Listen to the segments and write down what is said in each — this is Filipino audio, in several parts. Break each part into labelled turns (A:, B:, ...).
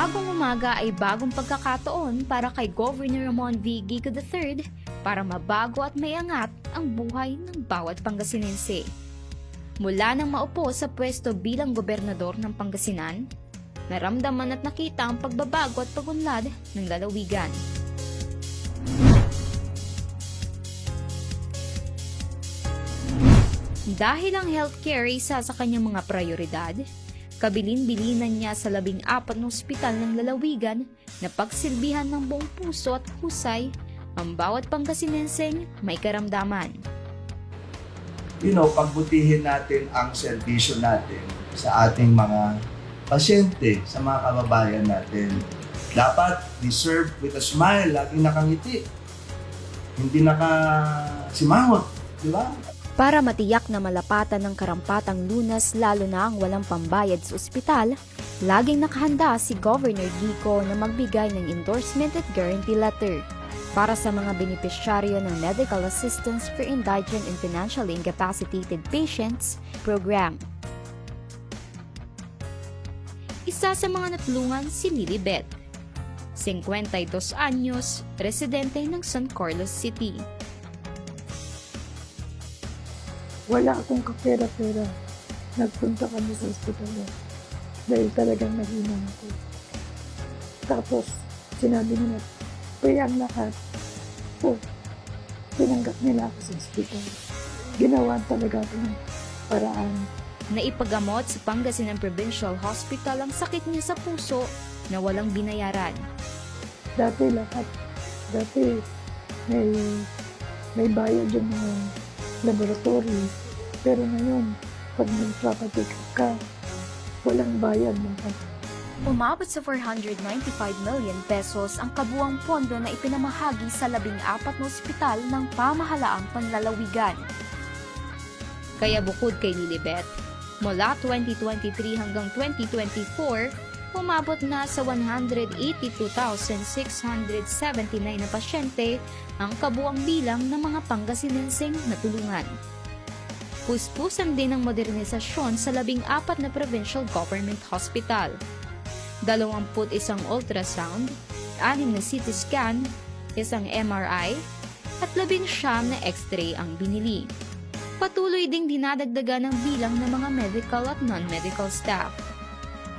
A: Bagong umaga ay bagong pagkakataon para kay Governor Ramon V. Gigo III para mabago at mayangat ang buhay ng bawat Pangasinense. Mula nang maupo sa pwesto bilang gobernador ng Pangasinan, naramdaman at nakita ang pagbabago at pagunlad ng lalawigan. Dahil ang healthcare ay isa sa kanyang mga prioridad, kabilin-bilinan niya sa labing apat na ospital ng lalawigan na pagsilbihan ng buong puso at husay ang bawat Pangasinenseng may karamdaman.
B: you know, pagbutihin natin ang serbisyo natin sa ating mga pasyente, sa mga kababayan natin. Dapat deserve with a smile, laging nakangiti. Hindi nakasimangot, di ba?
A: Para matiyak na malapatan ng karampatang lunas lalo na ang walang pambayad sa ospital, laging nakahanda si Governor Gico na magbigay ng endorsement at guarantee letter para sa mga benepisyaryo ng Medical Assistance for Indigent and Financially Incapacitated Patients program. Isa sa mga natulungan si Lilibet. 52 anyos, residente ng San Carlos City.
C: Wala akong kapera-pera. Nagpunta kami sa ospital eh. dahil talagang naghinang ako. Tapos, sinabi nila, pay ang lahat. Oh, tinanggap nila ako sa ospital. Ginawa talaga ako ng paraan.
A: Naipagamot sa Pangasinan Provincial Hospital ang sakit niya sa puso na walang binayaran.
C: Dati lahat, dati may, may bayad yung mga laboratory. Pero ngayon, pag nagpapatik ka, walang bayad lahat.
A: Umabot sa 495 million pesos ang kabuang pondo na ipinamahagi sa labing apat na ospital ng pamahalaang panlalawigan. Kaya bukod kay Lilibet, mula 2023 hanggang 2024, umabot na sa 182,679 na pasyente ang kabuang bilang ng mga Pangasinenseng natulungan. Puspusan din ang modernisasyon sa labing apat na provincial government hospital. 21 ultrasound, 6 na CT scan, isang MRI, at 11 na x-ray ang binili. Patuloy ding dinadagdagan ng bilang ng mga medical at non-medical staff.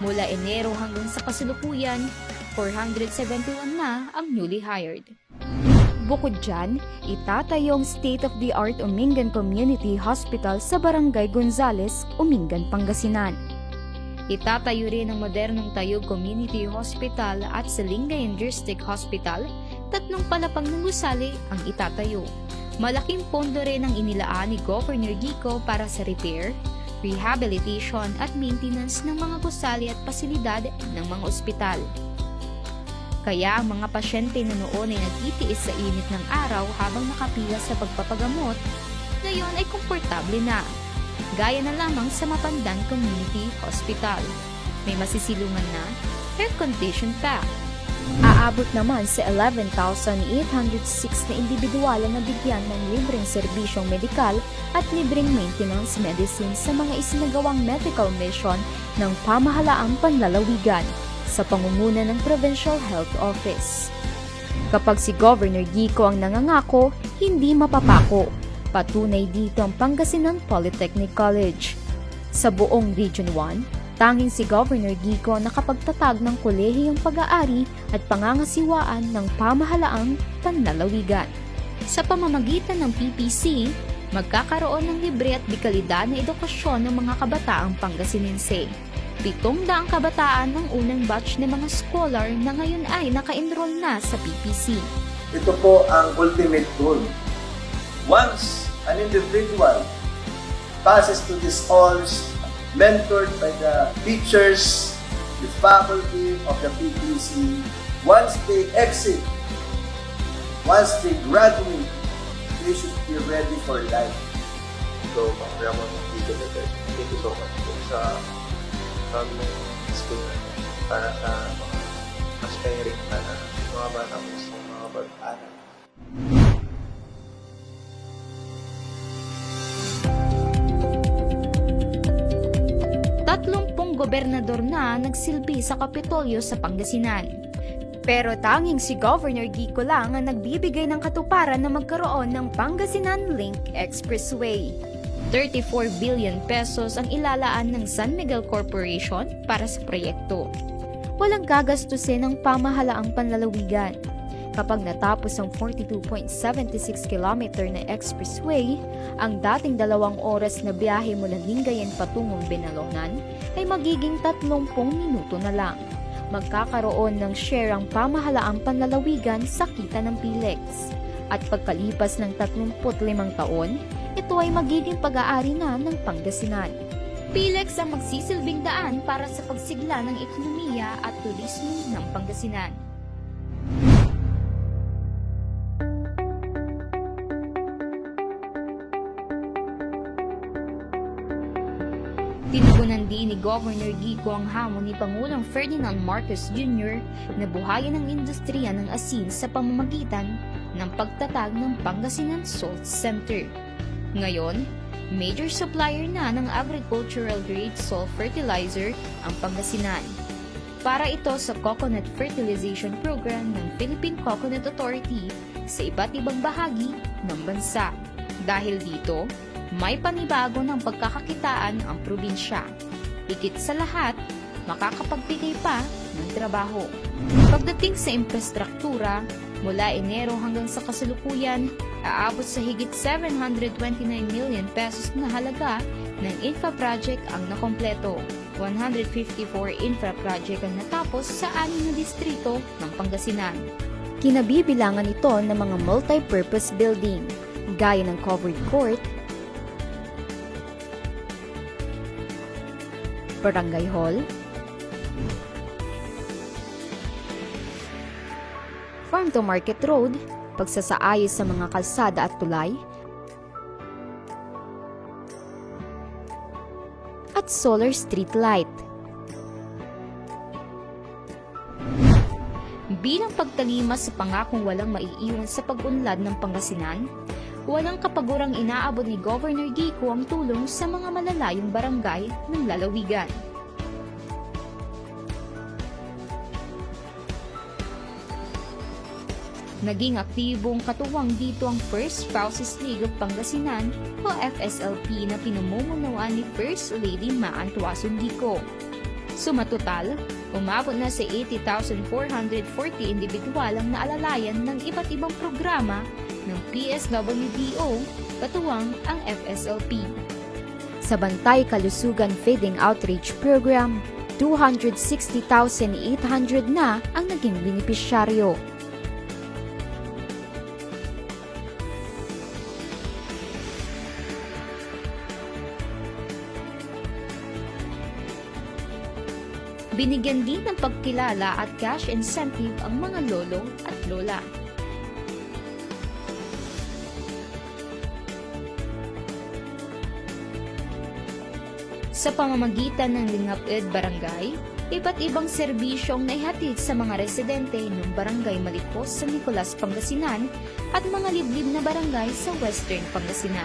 A: Mula Enero hanggang sa kasalukuyan, 471 na ang newly hired. Bukod dyan, itatayong state-of-the-art Umingan Community Hospital sa Barangay Gonzales, Umingan, Pangasinan. Itatayo rin ang modernong Tayog Community Hospital at sa Lingayen District Hospital, tatlong palapag ng gusali ang itatayo. Malaking pondo rin ang inilaan ni Governor Gico para sa repair, rehabilitation at maintenance ng mga gusali at pasilidad ng mga ospital. Kaya ang mga pasyente na noon ay nagtitiis sa init ng araw habang nakapila sa pagpapagamot, ngayon ay komportable na. Gaya na lamang sa Mapandan Community Hospital. May masisilungan na air condition pa. Aabot naman sa 11,806 na individual na bigyan ng libreng serbisyong medikal at libreng maintenance medicine sa mga isinagawang medical mission ng pamahalaang panlalawigan sa pangunguna ng Provincial Health Office. Kapag si Governor Gico ang nangangako, hindi mapapako. Patunay dito ang Pangasinan Polytechnic College. Sa buong Region 1, tanging si Governor Gico nakapagtatag ng kolehiyong pag-aari at pangangasiwaan ng pamahalaang panlalawigan. Sa pamamagitan ng PPC, magkakaroon ng libre at dekalidad na edukasyon ng mga kabataang Pangasinense. Pitong daang kabataan ng unang batch ng mga scholar na ngayon ay naka-enroll na sa PPC.
B: Ito po ang ultimate goal. Once an individual passes to these halls, mentored by the teachers, the faculty of the PPC, once they exit, once they graduate, they should be ready for life.
D: So, Ramon Dito Letter, thank you so much po sa bagong school na para sa aspiring na mga bata po sa mga pag-aaral.
A: Gobernador na nagsilbi sa Kapitolyo sa Pangasinan. Pero tanging si Governor Gico lang ang nagbibigay ng katuparan na magkaroon ng Pangasinan Link Expressway. 34 billion pesos ang ilalaan ng San Miguel Corporation para sa proyekto. Walang gagastusin ng pamahalaang panlalawigan. Kapag natapos ang 42.76 kilometer na expressway, ang dating dalawang oras na biyahe mula Lingayen patungong Benalonan ay magiging 30 minuto na lang. Magkakaroon ng share ang pamahalaang panlalawigan sa kita ng PILEX. At pagkalipas ng 35 taon, ito ay magiging pag-aari na ng Pangasinan. PILEX ang magsisilbing daan para sa pagsigla ng ekonomiya at turismo ng Pangasinan. Tinugunan din ni Governor Gico ang hamon ni Pangulong Ferdinand Marcos Jr. na buhayin ang industriya ng asin sa pamamagitan ng pagtatag ng Pangasinan Salt Center. Ngayon, major supplier na ng agricultural grade salt fertilizer ang Pangasinan. Para ito sa coconut fertilization program ng Philippine Coconut Authority sa iba't ibang bahagi ng bansa. Dahil dito, may panibago ng pagkakakitaan ang probinsya. Higit sa lahat, makakapagbigay pa ng trabaho. Pagdating sa infrastruktura, mula Enero hanggang sa kasalukuyan, aabot sa higit 729 million pesos na halaga ng infra project ang nakompleto. 154 infra project ang natapos sa anim na distrito ng Pangasinan. Kinabibilangan ito ng mga multi-purpose building, gaya ng covered court, barangay hall, farm to market road, pagsasaayos sa mga kalsada at tulay, at solar street light. Bilang pagtalima sa pangakong walang maiiwan sa pag-unlad ng Pangasinan, walang kapagurang inaabot ni Governor Gico ang tulong sa mga malalayong barangay ng lalawigan. Naging aktibong katuwang dito ang First Spouses League of Pangasinan o FSLP na pinamumunuan ni First Lady Maan Tuason Gico. Sumatotal, umabot na sa 80,440 individual ang naalalayan ng iba't ibang programa ng PSWDO, katuwang ang FSLP. Sa Bantay Kalusugan Feeding Outreach Program, 260,800 na ang naging benepisyaryo. Binigyan din ng pagkilala at cash incentive ang mga lolo at lola. Sa pamamagitan ng Lingaped Barangay, iba't ibang serbisyong naihatid sa mga residente ng Barangay Malipos sa Nicolas, Pangasinan at mga liblib na barangay sa Western Pangasinan.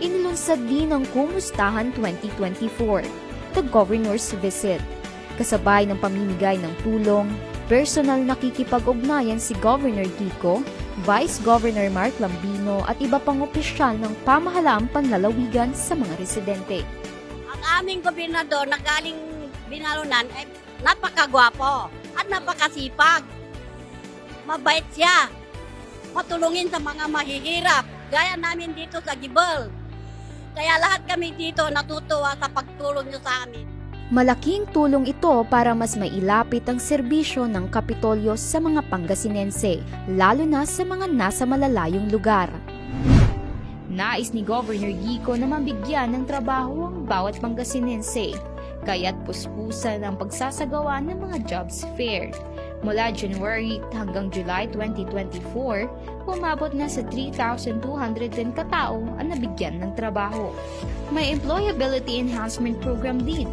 A: inilunsad din ang Kumustahan 2024, the Governor's Visit. Kasabay ng pamimigay ng tulong, personal nakikipag-ugnayan si Governor Kiko, Vice Governor Mark Lambino at iba pang opisyal ng pamahalaang panlalawigan sa mga residente.
E: Ang aming gobernador na galing binalunan ay napakagwapo at napakasipag. Mabait siya. Matulungin sa mga mahihirap. Gaya namin dito sa Gibel. Kaya lahat kami dito natutuwa sa pagtulong niyo sa amin.
A: Malaking tulong ito para mas mailapit ang serbisyo ng Kapitolyo sa mga Pangasinense, lalo na sa mga nasa malalayong lugar. Nais ni Governor Gico na mabigyan ng trabaho ang bawat Pangasinense, kaya't puspusan ang pagsasagawa ng mga jobs fair. Mula January hanggang July 2024, umabot na sa 3,210 katao ang nabigyan ng trabaho. May Employability Enhancement Program din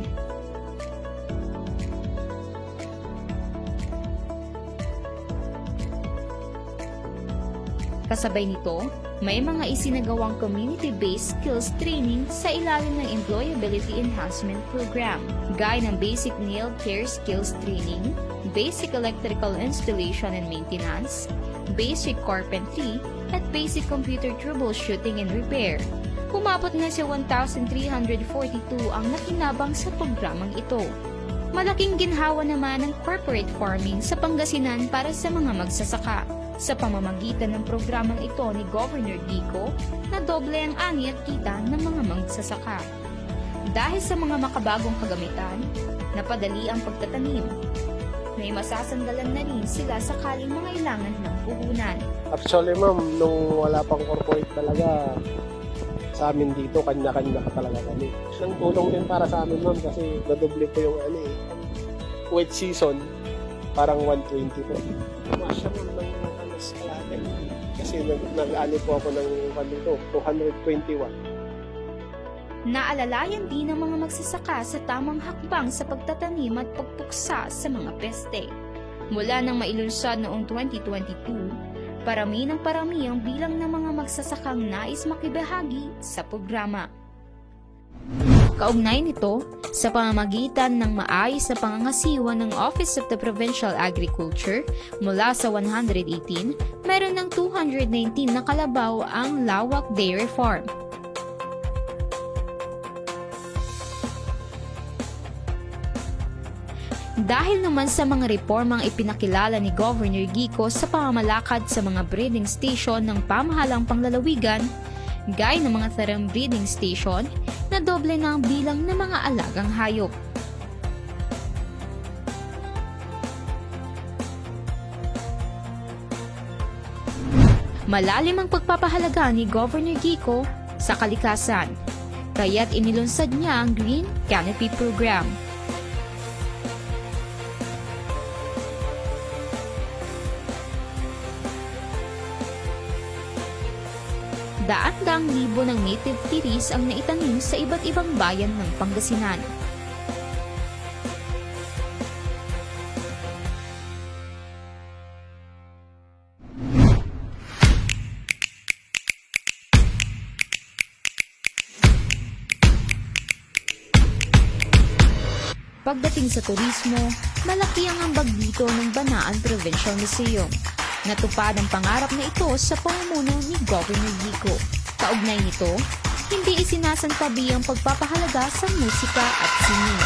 A: Kasabay nito, may mga isinagawang community-based skills training sa ilalim ng Employability Enhancement Program, gaya ng Basic Nail Care Skills Training, Basic Electrical Installation and Maintenance, Basic Carpentry, at Basic Computer Troubleshooting and Repair. Kumabot na sa 1,342 ang nakinabang sa programang ito. Malaking ginhawa naman ng corporate farming sa Pangasinan para sa mga magsasaka. Sa pamamagitan ng programang ito ni Governor Dico, na doble ang ani at kita ng mga magsasaka. Dahil sa mga makabagong kagamitan, napadali ang pagtatanim. May masasandalan na rin sila sakaling mangailangan ng puhunan.
F: Actually, ma'am, nung wala pang corporate talaga, sa amin dito, kanya-kanya ka talaga kami. Ang tulong din para sa amin, ma'am, kasi nadoble po yung ano eh. Wet season, parang 120 po. Ma'am, ng kalahati. Kasi nag, nag-ano po ako ng dito, 221.
A: Naalalayan din ng mga magsasaka sa tamang hakbang sa pagtatanim at pagpuksa sa mga peste. Mula nang mailunsad noong 2022, parami ng parami ang bilang ng mga magsasakang nais makibahagi sa programa. Kaugnay nito, sa pamamagitan ng maayos na pangangasiwa ng Office of the Provincial Agriculture mula sa 118, meron ng 219 na kalabaw ang Lawak Dairy Farm. Dahil naman sa mga reformang ipinakilala ni Governor Gico sa pamamalakad sa mga breeding station ng pamahalang panglalawigan, gaya ng mga tarang breeding station, na doble na ang bilang ng mga alagang hayop. Malalim ang pagpapahalaga ni Governor Gico sa kalikasan, kaya't inilunsad niya ang Green Canopy Program. Libo ng native trees ang naitanim sa iba't ibang bayan ng Pangasinan. Pagdating sa turismo, malaki ang ambag dito ng Banaan Provincial Museum. Natupad ang pangarap na ito sa pamumuno ni Governor Gico. Kaugnay nito, hindi isinasantabi ang pagpapahalaga sa musika at sining.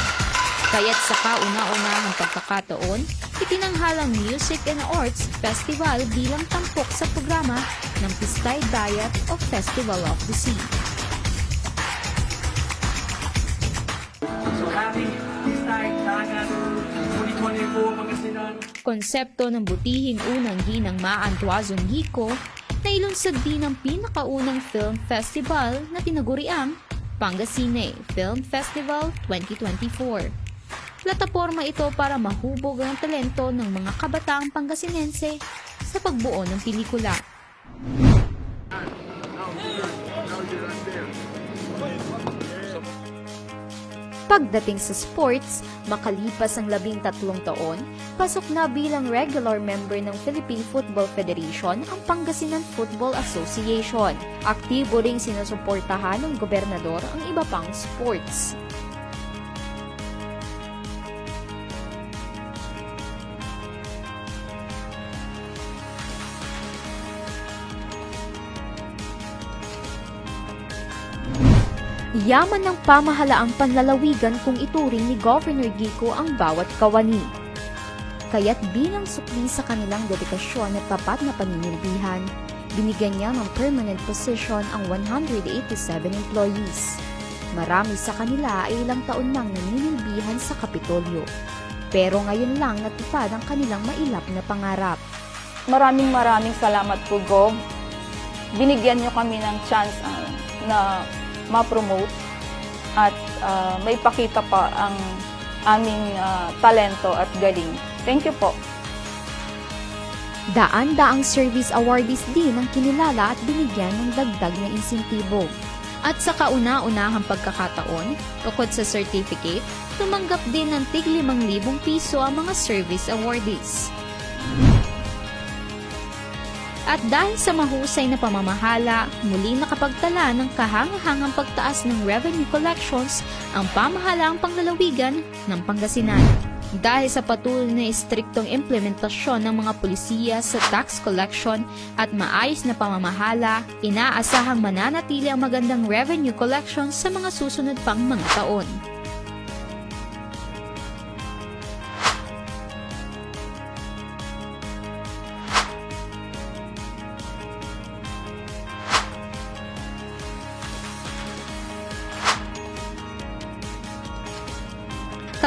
A: Kaya't sa kauna-unahang pagkakataon, itinanghalang Music and Arts Festival bilang tampok sa programa ng Pistay Diet of Festival of the Sea.
G: So happy Easter Dagat 2024 Pangasinan.
A: Konsepto ng butihing unang ginang Maan Tuazon Hiko na ilunsad din ang pinakaunang film festival na tinaguriang Pangasine Film Festival 2024. Plataporma ito para mahubog ang talento ng mga kabataang Pangasinense sa pagbuo ng pelikula. Pagdating sa sports, makalipas ang labing tatlong taon, pasok na bilang regular member ng Philippine Football Federation ang Pangasinan Football Association. Aktibo ring sinusuportahan ng gobernador ang iba pang sports. Yaman ng pamahalaang panlalawigan kung ituring ni Governor Gico ang bawat kawani. Kaya't bilang sukli sa kanilang dedikasyon at tapat na paninilbihan, binigyan niya ng permanent position ang 187 employees. Marami sa kanila ay ilang taon nang naninilbihan sa Kapitolyo. Pero ngayon lang natupad ang kanilang mailap na pangarap.
H: Maraming maraming salamat po, Gov. Binigyan niyo kami ng chance ah, na ma-promote at ah, may pakita pa ang aming ah, talento at galing. Thank you po.
A: Daan-daang service awardees din ang kinilala at binigyan ng dagdag na insentibo. At sa kauna-unahang pagkakataon, bukod sa certificate, tumanggap din ng tig 5,000 piso ang mga service awardees. At dahil sa mahusay na pamamahala, muli nakapagtala ng kahangahangang pagtaas ng revenue collections ang pamahalaang panglalawigan ng Pangasinan. Dahil sa patuloy na istriktong implementasyon ng mga pulisiya sa tax collection at maayos na pamamahala, inaasahang mananatili ang magandang revenue collection sa mga susunod pang mga taon.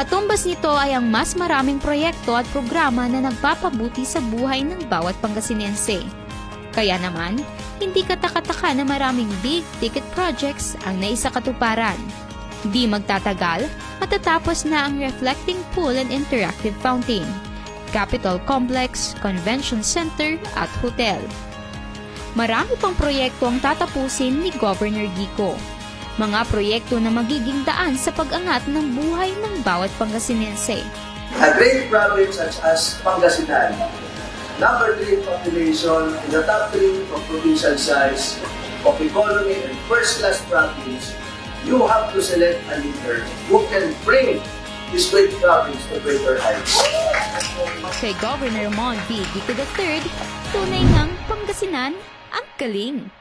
A: Katumbas nito ay ang mas maraming proyekto at programa na nagpapabuti sa buhay ng bawat Pangasinense. Kaya naman, hindi katakataka na maraming big ticket projects ang naisakatuparan. Di magtatagal, matatapos na ang Reflecting Pool and Interactive Fountain, Capitol Complex, Convention Center at Hotel. Marami pang proyekto ang tatapusin ni Governor Gico. Mga proyekto na magiging daan sa pag-angat ng buhay ng bawat Pangasinense.
B: A great province such as Pangasinan, number 3 in population in the top 3 of provincial size of economy and first-class province, you have to select a leader who can bring this great province to greater heights.
A: Kay Governor Mon V. Gico III, tunay ngang Pangasinan ang galing.